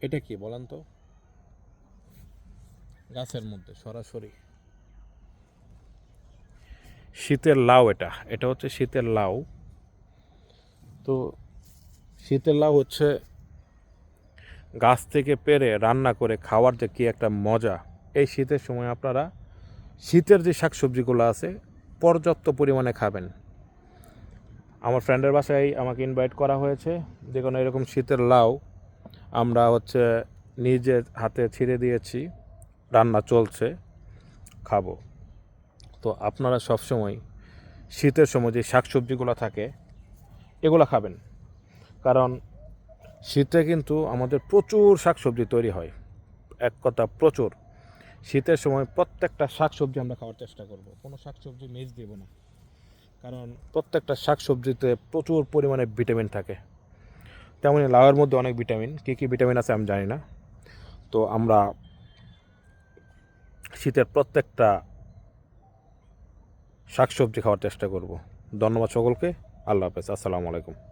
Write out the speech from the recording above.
এটা কি বলেন তো? গাছের মধ্যে, সরাসরি। শীতের লাউ এটা। এটা হচ্ছে শীতের লাউ। তো শীতের লাউ হচ্ছে গাছ থেকে পেরে রান্না করে খাওয়ার যে কি একটা মজা। এই শীতের সময় আপনারা শীতের যে শাকসবজিগুলো আছে, পর্যাপ্ত পরিমাণে খাবেন। আমার ফ্রেন্ডের বাসায় আমাকে ইনভাইট করা হয়েছে যে কোনো এরকম শীতের লাউ আমরা হচ্ছে নিজের হাতে ছিঁড়ে দিয়েছি, রান্না চলছে, খাব। তো আপনারা সবসময় শীতের সময় যে শাকসবজিগুলো থাকে, এগুলো খাবেন। কারণ শীতে কিন্তু আমাদের প্রচুর শাকসবজি তৈরি হয়। এক কথা প্রচুর। শীতের সময় প্রত্যেকটা শাকসবজি আমরা খাওয়ার চেষ্টা করব। কোনো শাকসবজি মিস দেব না। কারণ প্রত্যেকটা শাকসবজিতে প্রচুর পরিমাণে ভিটামিন থাকে। তেমনি লাউয়ের মধ্যে অনেক ভিটামিন। কী কী ভিটামিন আছে আমি জানি না। তো আমরা শীতের প্রত্যেকটা শাকসবজি খাওয়ার চেষ্টা করব। ধন্যবাদ সকলকে। আল্লাহ হাফেজ। আসসালামু আলাইকুম।